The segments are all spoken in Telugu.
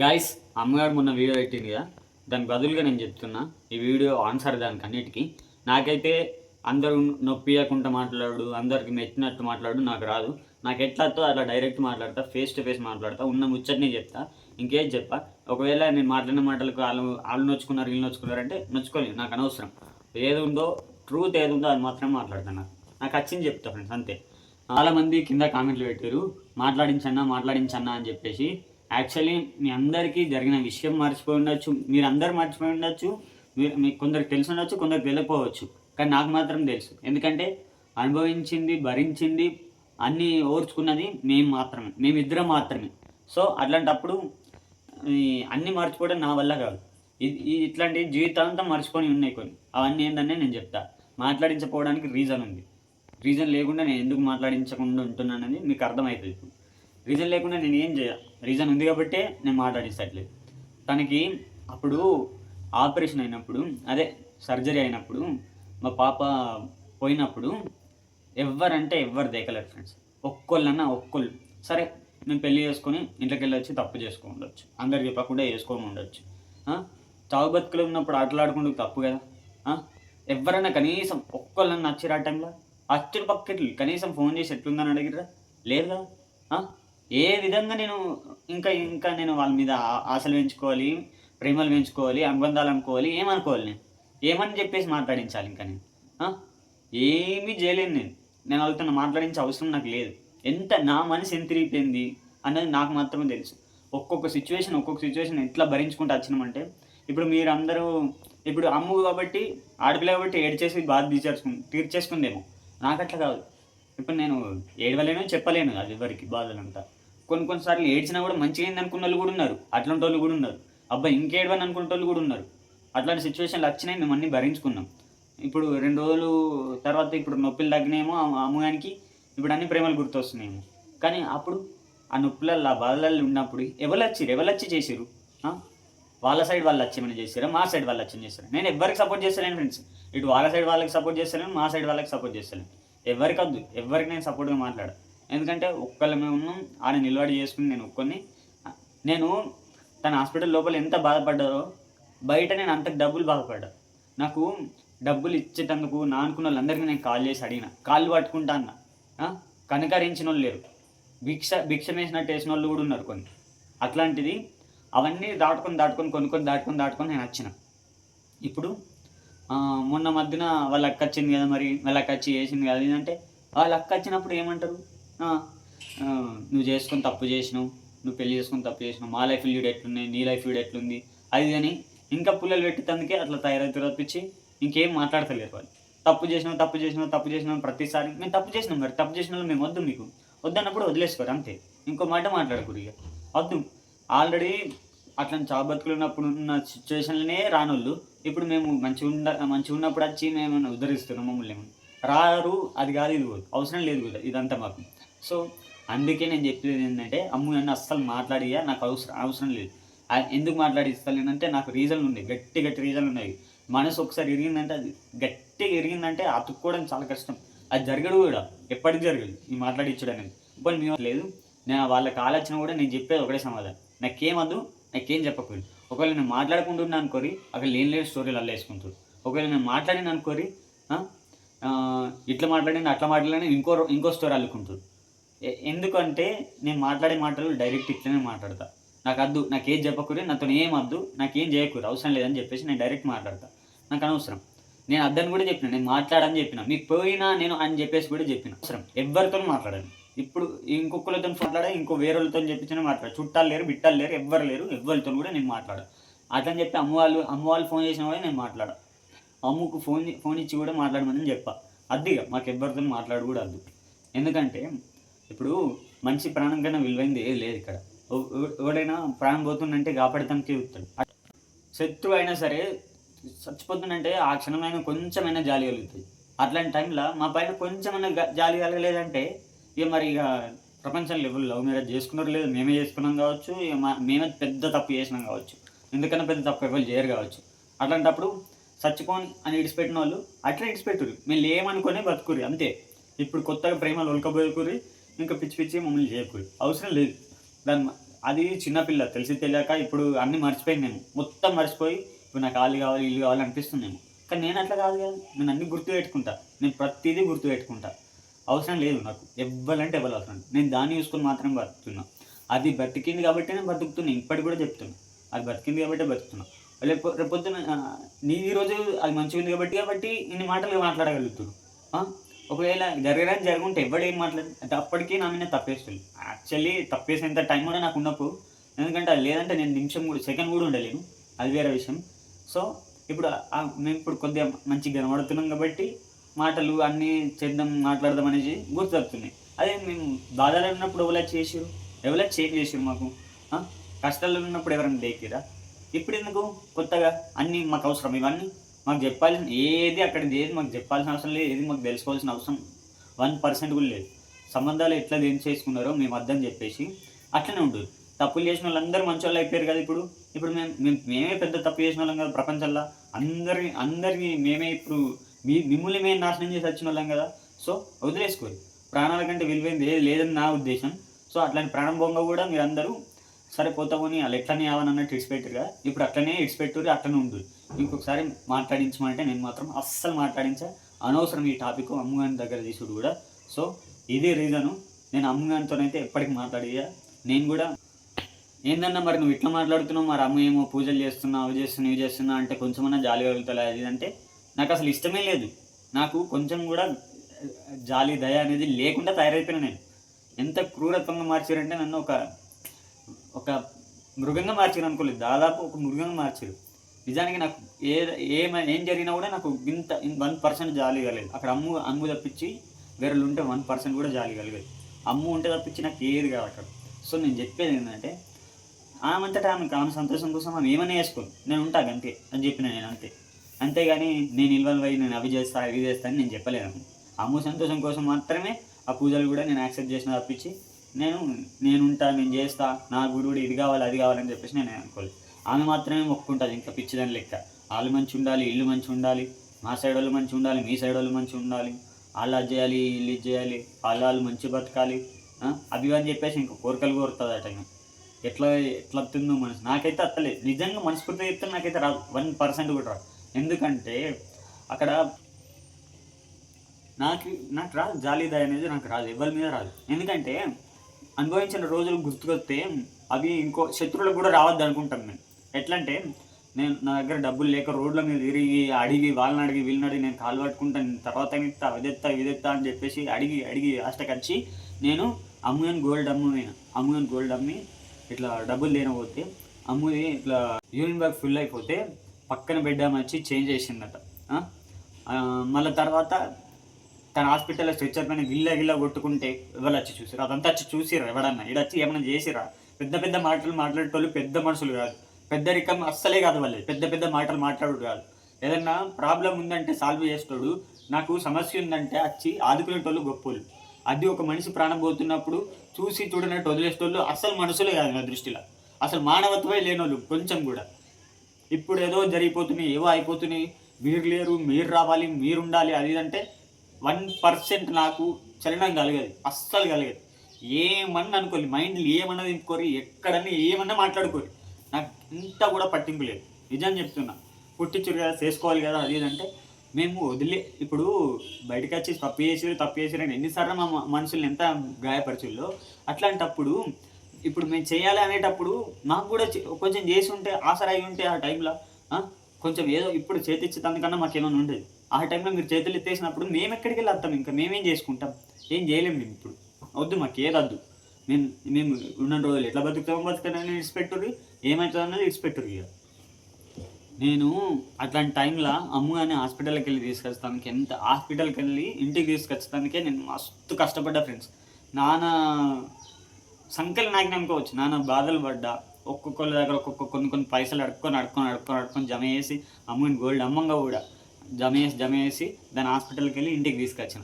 గాయస్ అమ్మగారు మొన్న వీడియో పెట్టింది కదా? దానికి బదులుగా నేను చెప్తున్నా ఈ వీడియో ఆన్సర్ దానికి అన్నిటికీ. నాకైతే అందరూ నొప్పియకుండా మాట్లాడు అందరికి మెచ్చినట్టు మాట్లాడు నాకు రాదు. నాకు ఎట్లాతో అలా డైరెక్ట్ మాట్లాడతా ఫేస్ టు ఫేస్ మాట్లాడతా ఉన్న ముచ్చట్ని చెప్తా. ఇంకేం చెప్పా? ఒకవేళ నేను మాట్లాడిన మాటలకు వాళ్ళు వాళ్ళు నొచ్చుకున్నారు వీళ్ళు నొచ్చుకున్నారంటే నొచ్చుకోలేదు నాకు అనవసరం. ఏది ఉందో ట్రూత్ ఏది ఉందో అది మాత్రమే మాట్లాడతాను నాకు. నాకు వచ్చింది చెప్తా ఫ్రెండ్స్ అంతే. చాలామంది కింద కామెంట్లు పెట్టారు మాట్లాడించన్నా మాట్లాడించన్నా అని చెప్పేసి యాక్చువల్లీ మీ అందరికీ జరిగిన విషయం మర్చిపోయి ఉండొచ్చు. మీరు అందరు మర్చిపోయి ఉండొచ్చు. మీరు మీకు కొందరికి తెలిసి ఉండొచ్చు కొందరికి తెలియకపోవచ్చు. కానీ నాకు మాత్రం తెలుసు. ఎందుకంటే అనుభవించింది భరించింది అన్నీ ఓర్చుకున్నది మేము మాత్రమే మేమిద్దరం మాత్రమే. సో అట్లాంటప్పుడు అన్నీ మర్చిపోవడం నా వల్ల కాదు. ఇది ఈ- ఇట్లాంటి జీవితాంతం మర్చిపోయి ఉన్నాయి కొన్ని. అవన్నీ ఏంటనే నేను చెప్తా. మాట్లాడించకపోవడానికి రీజన్ ఉంది. రీజన్ లేకుండా నేను ఎందుకు మాట్లాడించకుండా ఉంటున్నానని మీకు అర్థమవుతుంది. రీజన్ లేకుండా నేను ఏం చేయాలి? రీజన్ ఉంది కాబట్టే నేను మాట్లాడిస్తట్లేదు తనకి అప్పుడు ఆపరేషన్ అయినప్పుడు అదే సర్జరీ అయినప్పుడు మా పాప పోయినప్పుడు ఎవరంటే ఎవరు దేకలేరు ఫ్రెండ్స్. ఒక్కళ్ళన్నా ఒక్కళ్ళు. సరే మేము పెళ్ళి చేసుకొని ఇంట్లోకి వెళ్ళొచ్చి తప్పు చేసుకో ఉండొచ్చు అందరు చెప్పకుండా చేసుకోని ఉండొచ్చు చావు బతుకులు ఉన్నప్పుడు ఆటలాడుకుంటూ తప్పు కదా? ఎవరైనా కనీసం ఒక్కళ్ళన్నా నచ్చిరా టైంలో? అచ్చుడు పక్కట్లు కనీసం ఫోన్ చేసి ఎట్లుందని అడిగిరా లేదు? కదా ఏ విధంగా నేను ఇంకా ఇంకా నేను వాళ్ళ మీద ఆశలు పెంచుకోవాలి ప్రేమలు పెంచుకోవాలి అనుబంధాలు అనుకోవాలి ఏమనుకోవాలి నేను? ఏమని చెప్పేసి మాట్లాడించాలి ఇంకా నేను? ఏమీ చేయలేను నేను. నేను వాళ్ళతో మాట్లాడించే అవసరం నాకు లేదు. ఎంత నా మనసు ఎంత తిరిగిపోయింది అన్నది నాకు మాత్రమే తెలుసు. ఒక్కొక్క సిచ్యువేషన్ ఒక్కొక్క సిచ్యువేషన్ ఎట్లా భరించుకుంటూ వచ్చినామంటే ఇప్పుడు మీరందరూ ఇప్పుడు అమ్ము కాబట్టి ఆడపిల్ల కాబట్టి ఏడ్చేసి బాధ తీర్చేసుకు తీర్చేసుకుందేమో. నాకు అట్లా కాదు. ఇప్పుడు నేను ఏడవలేను చెప్పలేను అది ఎవరికి బాధలంతా. కొన్ని కొన్నిసార్లు ఏడ్చినా కూడా మంచిగా అయింది అనుకున్న వాళ్ళు కూడా ఉన్నారు. అట్లాంటి వాళ్ళు కూడా ఉన్నారు. అబ్బాయి ఇంకేడవని అనుకునే వాళ్ళు కూడా ఉన్నారు. అట్లాంటి సిచ్యువేషన్లు వచ్చినాయి మేము అన్నీ భరించుకున్నాం. ఇప్పుడు రెండు రోజులు తర్వాత ఇప్పుడు నొప్పులు తగ్గినాయేమో అమ్మగానికి ఇప్పుడు అన్ని ప్రేమలు గుర్తొస్తున్నాయేమో. కానీ అప్పుడు ఆ నొప్పులలో ఆ బాధలల్లో ఉన్నప్పుడు ఎవరు వచ్చిరు? ఎవరు వచ్చి చేసిరు వాళ్ళ సైడ్ వాళ్ళు వచ్చి ఏమైనా మా సైడ్ వాళ్ళు వచ్చి చేశారు? నేను ఎవరికి సపోర్ట్ చేస్తాను ఫ్రెండ్స్ ఇటు వాళ్ళ సైడ్ వాళ్ళకి సపోర్ట్ చేస్తాను మా సైడ్ వాళ్ళకి సపోర్ట్ చేస్తాను ఎవరికి వద్దు ఎవరికి నేను సపోర్ట్గా మాట్లాడ ఎందుకంటే ఒక్కళ్ళమే ఉన్నాం ఆడ నిలబడి చేసుకుని నేను ఒక్కొని నేను తన హాస్పిటల్ లోపల ఎంత బాధపడ్డారో బయట నేను అంత డబ్బులు బాధపడ్డా. నాకు డబ్బులు ఇచ్చేటందుకు నా అనుకున్న వాళ్ళందరికీ నేను కాల్ చేసి అడిగిన. కాళ్ళు పట్టుకుంటా అన్న. కనకరించిన వాళ్ళు లేరు. భిక్ష భిక్ష వేసినట్టు వేసిన వాళ్ళు కూడా ఉన్నారు కొన్ని. అట్లాంటిది అవన్నీ దాటుకొని దాటుకొని కొనుక్కొని దాటుకొని దాటుకొని నేను వచ్చిన. ఇప్పుడు మొన్న మధ్యన వాళ్ళ అక్క వచ్చింది కదా మరి వాళ్ళ అక్క వచ్చి చేసింది కదా. ఏంటంటే వాళ్ళ అక్క వచ్చినప్పుడు ఏమంటారు? నువ్వు చేసుకొని తప్పు చేసినావు నువ్వు పెళ్ళి చేసుకొని తప్పు చేసినావు మా లైఫ్ లీడ్ ఎట్లున్నాయి నీ లైఫ్ లీడ్ ఎట్లుంది అది కానీ ఇంకా పుల్లలు పెట్టేందుకే అట్లా తయారైతే తప్పించి ఇంకేం మాట్లాడతలేరు వాళ్ళు. తప్పు చేసినావు తప్పు చేసినావు తప్పు చేసినావు ప్రతిసారి. మేము తప్పు చేసినాం మరి తప్పు చేసిన వాళ్ళు మేము వద్దు మీకు. వద్దన్నప్పుడు వదిలేసుకోరు అంతే. ఇంకో మాట మాట్లాడకూరు ఇక. వద్దు. ఆల్రెడీ అట్లా చావు బతుకులు ఉన్నప్పుడు ఉన్న సిచ్యువేషన్లనే రానోళ్ళు ఇప్పుడు మేము మంచిగా ఉండ మంచిగా ఉన్నప్పుడు వచ్చి మేము ఉద్ధరిస్తున్నాం మమ్మల్ని రారు అది కాదు ఇది అవసరం లేదు కూడా ఇదంతా మాకు. సో అందుకే నేను చెప్పేది ఏంటంటే అమ్ము నన్ను అస్సలు మాట్లాడియా నాకు అవసరం అవసరం లేదు. ఎందుకు మాట్లాడిస్తలేనంటే నాకు రీజన్లు ఉన్నాయి గట్టి గట్టి రీజన్లు ఉన్నాయి. మనసు ఒకసారి ఎరిగిందంటే అది గట్టిగా ఎరిగిందంటే అతుక్కోవడం చాలా కష్టం. అది జరగడు కూడా ఎప్పటికి జరగదు ఈ మాట్లాడించడం అనేది ఇప్పుడు మేము లేదు నేను వాళ్ళకి ఆలోచన కూడా నేను చెప్పేది ఒకటే సమాధానం. నాకేమద్దు నాకేం చెప్పకూడదు. ఒకవేళ నేను మాట్లాడుకుంటున్నాను అనుకోరి అక్కడ లేని లేని స్టోరీలు అల్లేసుకుంటారు. ఒకవేళ నేను మాట్లాడిన అనుకోరి ఇట్లా మాట్లాడిన అట్లా మాట్లాడిన ఇంకో ఇంకో స్టోరీ అల్లుకుంటారు. ఎందుకంటే నేను మాట్లాడే మాటలు డైరెక్ట్ ఇట్లనే మాట్లాడతా. నాకు అద్దు నాకు ఏం చెప్పకూరే నాతో ఏం అద్దు నాకేం చేయకూరు అవసరం లేదని చెప్పేసి నేను డైరెక్ట్ మాట్లాడతా. నాకు అనవసరం నేను అద్దని కూడా చెప్పిన నేను మాట్లాడని చెప్పిన మీకు పోయినా నేను అని చెప్పేసి కూడా చెప్పిన. అవసరం. ఎవరితో మాట్లాడాను. ఇప్పుడు ఇంకొకరితో మాట్లాడా ఇంకో వేరే వాళ్ళతో చెప్పించిన మాట్లాడు చుట్టాలు లేరు బిట్టాలు లేరు ఎవ్వరు లేరు ఎవరితో కూడా నేను మాట్లాడా అతని చెప్పి అమ్మ వాళ్ళు అమ్మ వాళ్ళు ఫోన్ చేసిన వాళ్ళు నేను మాట్లాడా అమ్ముకు ఫోన్ ఫోన్ ఇచ్చి కూడా మాట్లాడమని చెప్పా. అద్దిగా మాకు ఎవ్వరితో మాట్లాడు కూడా అద్దు. ఎందుకంటే ఇప్పుడు మనిషి ప్రాణం కన్నా విలువైంది ఏది లేదు ఇక్కడ. ఎవడైనా ప్రాణం పోతుందంటే కాపాడటానికి చూస్తాడు శత్రువు అయినా సరే చచ్చిపోతుందంటే ఆ క్షణమైన కొంచెమైనా జాలి కలుగుతుంది అట్లాంటి టైంలో మా పైన కొంచెమైనా జాలి కలగలేదంటే ఇక మరి ఇక ప్రపంచం లెవెల్లో మీరు చేసుకున్నారు లేదు మేమే చేసుకున్నాం కావచ్చు ఇక మా- మేమే పెద్ద తప్పు చేసినాం కావచ్చు ఎందుకన్నా పెద్ద తప్పు ఎవరు చేయరు కావచ్చు. అట్లాంటప్పుడు చచ్చిపోని అని ఇడిచిపెట్టిన వాళ్ళు అట్లా ఇడిచిపెట్టురు మేము ఏమనుకునే బతుకురి అంతే. ఇప్పుడు కొత్తగా ప్రేమలు ఒలకబోయకూరి ఇంకా పిచ్చి పిచ్చి మమ్మల్ని చేయకూడదు అవసరం లేదు. దాని అది చిన్నపిల్ల తెలిసి తెలియక ఇప్పుడు అన్నీ మర్చిపోయింది నేను. మొత్తం మర్చిపోయి ఇప్పుడు నాకు కాళ్ళు కావాలి ఇల్లు కావాలి అనిపిస్తుందేమో కానీ నేను అట్లా కాదు కదా. నేను అన్ని గుర్తు పెట్టుకుంటా. నేను ప్రతిదీ గుర్తు పెట్టుకుంటా. అవసరం లేదు నాకు. ఎవ్వాలంటే ఎవ్వరు అవసరం నేను దాన్ని చూసుకొని మాత్రం బతుకుతున్నా. అది బతికింది కాబట్టి నేను బతుకుతున్నా. ఇప్పటికి కూడా చెప్తున్నా. అది బతికింది కాబట్టి బతుకుతున్నా. రేపు రేపొద్దున నీ ఈరోజు అది మంచిగా ఉంది కాబట్టి కాబట్టి ఇన్ని మాటలు మాట్లాడగలుగుతున్నాను ఒకవేళ జరగడానికి జరుగుంటే ఎవడు ఏం మాట్లాడు? అంటే అప్పటికీ నా మీద తప్పేస్తుంది. యాక్చువల్లీ తప్పేసేంత టైం కూడా నాకు ఉన్నప్పుడు ఎందుకంటే అది లేదంటే నేను నిమిషం కూడా సెకండ్ కూడా ఉండలేను. అది వేరే విషయం. సో ఇప్పుడు మేము ఇప్పుడు కొద్దిగా మంచిగా కనబడుతున్నాం కాబట్టి మాటలు అన్నీ చేద్దాం మాట్లాడదాం అనేసి గుర్తొస్తున్నాయి అదే మేము బాధలో ఉన్నప్పుడు ఎవరైనా చేసారు ఎవరైనా చేంజ్ చేసారు మాకు? కష్టాల్లో ఉన్నప్పుడు ఎవరైనా దేకిరా ఇప్పుడు ఎందుకు? కొత్తగా అన్నీ మాకు అవసరం. ఇవన్నీ మాకు చెప్పాల్సిన ఏది అక్కడ ఏది మాకు చెప్పాల్సిన అవసరం లేదు ఏది మాకు తెలుసుకోవాల్సిన అవసరం వన్ పర్సెంట్ కూడా లేదు. సంబంధాలు ఎట్లా దేని చేసుకున్నారో మేము అర్థం చెప్పేసి అట్లనే ఉంటుంది. తప్పులు చేసిన వాళ్ళందరూ మంచి వాళ్ళు అయిపోయారు కదా ఇప్పుడు. ఇప్పుడు మేము మేము మేమే పెద్ద తప్పు చేసిన వాళ్ళం కదా ప్రపంచంలో. అందరి అందరినీ మేమే ఇప్పుడు మీ మిమ్మల్ని మేము నాశనం చేసి వచ్చిన వాళ్ళం కదా. సో వదిలేసుకోరు ప్రాణాల కంటే విలువైంది ఏది లేదని నా ఉద్దేశం. సో అట్లాంటి ప్రాణం బొంగ కూడా మీరందరూ సరే పోతామని వాళ్ళు ఎట్లనే అవని అన్నట్టు ఇడిచిపెట్టారు కదా. ఇప్పుడు అట్లనే ఇడిచిపెట్టారు అట్లనే ఉంటుంది ఇంకొకసారి మాట్లాడించమంటే నేను మాత్రం అస్సలు మాట్లాడించా అనవసరం ఈ టాపిక్ అమ్మగారి దగ్గర తీసుడు కూడా. సో ఇదే రీజను నేను అమ్మగారితోనైతే ఎప్పటికి మాట్లాడియా. నేను కూడా ఏందన్నా మరి నువ్వు ఇట్లా మాట్లాడుతున్నావు మరి అమ్మ ఏమో పూజలు చేస్తున్నావు అవి చేస్తున్నావు ఇవి చేస్తున్నా అంటే కొంచెమన్నా జాలి కలుగుతా అది అంటే నాకు అసలు ఇష్టమే లేదు. నాకు కొంచెం కూడా జాలి దయ అనేది లేకుండా తయారైపోయినా నేను. ఎంత క్రూరత్వంగా మార్చారంటే నన్ను ఒక ఒక మృగంగా మార్చారు అనుకోలేదు దాదాపు ఒక మృగంగా మార్చారు. నిజానికి నాకు ఏ ఏమ ఏం జరిగినా కూడా నాకు ఇంత వన్ పర్సెంట్ జాలి కలగలేదు. అక్కడ అమ్ము అమ్ము తప్పించి వేరే ఉంటే వన్ పర్సెంట్ కూడా జాలి కలగలేదు. అమ్ము ఉంటే తప్పించి నాకు ఏది కాదు అక్కడ. సో నేను చెప్పేది ఏంటంటే ఆమె ఆమె ఆమె సంతోషం కోసం ఆమె ఏమైనా వేసుకోను. నేను ఉంటాను అంతే అని చెప్పిన నేను అంతే. అంతేగాని నేను ఇన్వాల్వ్ అయ్యి నేను అవి చేస్తా ఇవి చేస్తా అని నేను చెప్పలేను. అమ్ము సంతోషం కోసం మాత్రమే ఆ పూజలు కూడా నేను యాక్సెప్ట్ చేసిన తప్పించి నేను నేనుంటా నేను చేస్తా నా గురువుడు ఇది కావాలి అది కావాలని చెప్పేసి నేను అనుకోలేదు. ఆమె మాత్రమే మొక్కుంటుంది ఇంకా పిచ్చిదని లెక్క. వాళ్ళు మంచి ఉండాలి ఇల్లు మంచి ఉండాలి మా సైడ్ వాళ్ళు మంచి ఉండాలి మీ సైడ్ వాళ్ళు మంచి ఉండాలి వాళ్ళు అది చేయాలి వీళ్ళు ఇది చేయాలి వాళ్ళు వాళ్ళు మంచి బతకాలి అవి అని చెప్పేసి ఇంకా కోరికలు కోరుతుంది అట ఎట్లా ఎట్లా వస్తుందో మనసు. నాకైతే అత్తలేదు. నిజంగా మనస్ఫూర్తిగా చెప్తే నాకైతే రాదు. వన్ పర్సెంట్ కూడా రాదు. ఎందుకంటే అక్కడ నాకు నాకు రాదు. జాలి అనేది నాకు రాదు. ఎవరి మీద రాదు. ఎందుకంటే అనుభవించిన రోజులు గుర్తుకొస్తే అవి ఇంకో శత్రువులకు కూడా రావద్దు అనుకుంటాం నేను ఎట్లా అంటే నేను నా దగ్గర డబ్బులు లేక రోడ్ల మీద తిరిగి అడిగి వాళ్ళని అడిగి వీళ్ళని అడిగి నేను కాలు పట్టుకుంటాను. తర్వాత ఇస్తా అదెత్తా ఇదెత్తా అని చెప్పేసి అడిగి అడిగి లాస్ట్కి వచ్చి నేను అమ్ముని గోల్డ్ అమ్ము అమ్ముని గోల్డ్ అమ్మి ఇట్లా డబ్బులు లేనపోతే అమ్ముది ఇట్లా యూనియన్ బ్యాగ్ ఫుల్ అయిపోతే పక్కన బెడ్ వచ్చి చేంజ్ చేసిందట. మళ్ళీ తర్వాత తన హాస్పిటల్లో స్ట్రెచ్చర్ పైన గిల్ల గిల్ల కొట్టుకుంటే ఎవరు వచ్చి చూసిరా అదంతా వచ్చి చూసిరా ఎవడన్నా ఇక్కడ వచ్చి ఏమైనా చేసిరా పెద్ద పెద్ద మాటలు మాట్లాడేటోళ్ళు పెద్ద మనుషులు కాదు. పెద్దరికం అస్సలే కాదు వాళ్ళు పెద్ద పెద్ద మాటలు మాట్లాడు కాదు. ఏదన్నా ప్రాబ్లం ఉందంటే సాల్వ్ చేసేటోడు నాకు సమస్య ఉందంటే వచ్చి ఆదుకునేటోళ్ళు గొప్పోళ్ళు అది ఒక మనిషి ప్రాణం పోతున్నప్పుడు చూసి చూడనట్టు వదిలేసేటోళ్ళు అసలు మనుషులే కాదు నా దృష్టిలో. అసలు మానవత్వమే లేనోళ్ళు కొంచెం కూడా. ఇప్పుడు ఏదో జరిగిపోతున్నాయి ఏవో అయిపోతున్నాయి. మీరు లేరు మీరు రావాలి మీరు ఉండాలి అది అంటే వన్ పర్సెంట్ నాకు చలనం కలగదు అస్సలు కలగదు. ఏమన్నా అనుకోని మైండ్లో ఏమన్నా తిప్పుకోరి ఎక్కడన్నా ఏమన్నా మాట్లాడుకోరు. నాకు ఇంత కూడా పట్టింపు లేదు. నిజం చెప్తున్నా. పుట్టించురు కదా చేసుకోవాలి కదా అది ఏదంటే అంటే మేము వదిలే. ఇప్పుడు బయటకు వచ్చి తప్పు చేసిరు తప్పు చేసిరు అని ఎన్నిసార్లు మా మనుషుల్ని ఎంత గాయపరచుల్లో అట్లాంటప్పుడు ఇప్పుడు మేము చేయాలి అనేటప్పుడు మాకు కూడా కొంచెం చేసి ఉంటే ఆసరా అయి ఉంటే ఆ టైంలో కొంచెం ఏదో ఇప్పుడు చేతిచ్చేదానికన్నా మాకు ఏమైనా ఉండేది. ఆ టైంలో మీరు చేతులు ఎత్తేసినప్పుడు మేము ఎక్కడికి వెళ్ళి వస్తాం ఇంకా మేమేం చేసుకుంటాం? ఏం చేయలేము మేము ఇప్పుడు. వద్దు మాకు ఏది వద్దు. మేము మేము ఉన్న రోజులు ఎట్లా బతుకుతామో బతుకుతామని ఇడిచిపెట్టుర్రి ఏమవుతుంది అన్నది ఇడిచిపెట్టుర్రి ఇక. నేను అట్లాంటి టైంలో అమ్ము అని హాస్పిటల్కి వెళ్ళి తీసుకొచ్చడానికి ఎంత హాస్పిటల్కి వెళ్ళి ఇంటికి తీసుకొచ్చడానికే నేను మస్తు కష్టపడ్డా ఫ్రెండ్స్. నాన్న సంఖ్యలు నాకు అనుకోవచ్చు నాన్న బాధలు పడ్డా. ఒక్కొక్కళ్ళ దగ్గర ఒక్కొక్క కొన్ని కొన్ని పైసలు అడుక్కొని అడుక్కొని అడుక్కొని అడుక్కొని జమ చేసి అమ్ముని గోల్డ్ అమ్మంగా కూడా. జమ చేసి జమ చేసి దాని హాస్పిటల్కి వెళ్ళి ఇంటికి తీసుకొచ్చిన.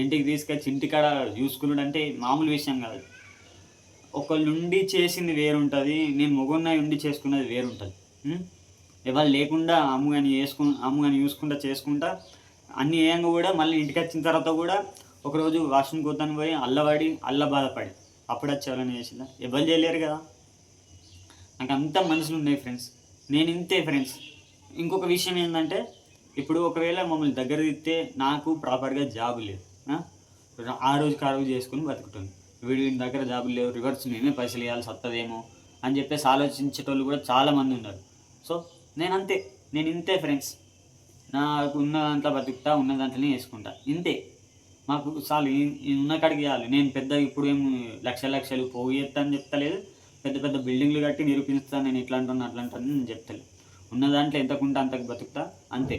ఇంటికి తీసుకొచ్చి ఇంటికాడ చూసుకున్నాడు అంటే మామూలు విషయం కాదు. ఒకళ్ళు ఉండి చేసింది వేరుంటుంది నేను మొగున్నాయి ఉండి చేసుకున్నది వేరుంటుంది. ఉం? ఎవరు లేకుండా అమ్మగాని కానీ వేసుకు అమ్ము కానీ చూసుకుంటా చేసుకుంటా అన్ని ఏయంగా కూడా మళ్ళీ ఇంటికి వచ్చిన తర్వాత కూడా ఒకరోజు వాష్రూమ్ కూతాను పోయి అల్లబడి అల్ల బాధపడి అప్పుడు వచ్చేవాళ్ళని ఎవరైనా చేసిందా? ఎవరు చేయలేరు కదా. నాకు అంత మనసులు ఉన్నాయి ఫ్రెండ్స్. నేను ఇంతే ఫ్రెండ్స్. ఇంకొక విషయం ఏంటంటే ఇప్పుడు ఒకవేళ మమ్మల్ని దగ్గర తిస్తే నాకు ప్రాపర్గా జాబ్ లేదు ఆ? రోజు రోజుకి ఆ రోజు చేసుకుని బతుకుతుంది. వీడి వీడి దగ్గర జాబులు లేవు రివర్స్ మేమే పైసలు ఇవ్వాలి వస్తుందేమో అని చెప్పేసి ఆలోచించేటోళ్ళు కూడా చాలామంది ఉన్నారు. సో నేను అంతే నేను ఇంతే ఫ్రెండ్స్ నాకు ఉన్న దాంట్లో బతుకుతా ఉన్న దాంట్లోనే వేసుకుంటా ఇంతే. మాకు చాలు ఉన్న కాడికి చేయాలి నేను పెద్ద ఇప్పుడు ఏం లక్ష లక్షలు పోయేస్తాను అని చెప్తలేదు. పెద్ద పెద్ద బిల్డింగ్లు కట్టి నిరూపిస్తాను నేను ఇట్లా అంటున్నా అట్లా అంటాను నేను చెప్తలేదు. ఉన్న దాంట్లో ఎంతకుంటే అంతకు బతుకుతా అంతే.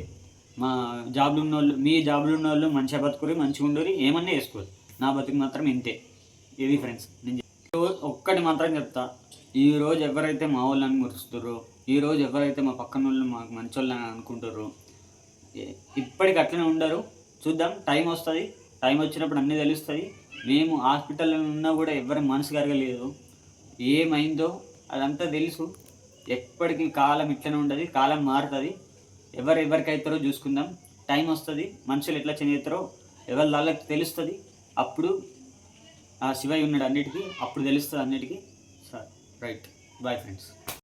మా జాబ్లు ఉన్న వాళ్ళు మీ జాబ్లు ఉన్న వాళ్ళు మంచిగా బతుకురి మంచిగా ఉండరు ఏమన్నా వేసుకోరు నా బతుకు మాత్రం ఇంతే. ఇది ఫ్రెండ్స్ నేను ఒక్కటి మాత్రం చెప్తా. ఈ రోజు ఎవరైతే మా వాళ్ళని మురుస్తుర్రో ఈ రోజు ఎవరైతే మా పక్కన వాళ్ళు మాకు మంచి వాళ్ళని అనుకుంటారో ఇప్పటికి అట్లనే ఉండరు. చూద్దాం టైం వస్తుంది. టైం వచ్చినప్పుడు అన్నీ తెలుస్తుంది. మేము హాస్పిటల్లో ఉన్నా కూడా ఎవరి మనసు కరగలేదు. ఏమైందో అదంతా తెలుసు. ఎప్పటికీ కాలం ఇట్లనే ఉండదు కాలం మారుతుంది. ఎవరు ఎవరికి అవుతారో చూసుకుందాం. టైం వస్తుంది మనుషులు ఎట్లా చేంజ్ అవుతారో ఎవరి వాళ్ళకి తెలుస్తుంది. అప్పుడు ఆ శివయ్య ఉన్నాడు అన్నిటికీ అప్పుడు తెలుస్తుంది అన్నిటికీ. సరే. Right bye friends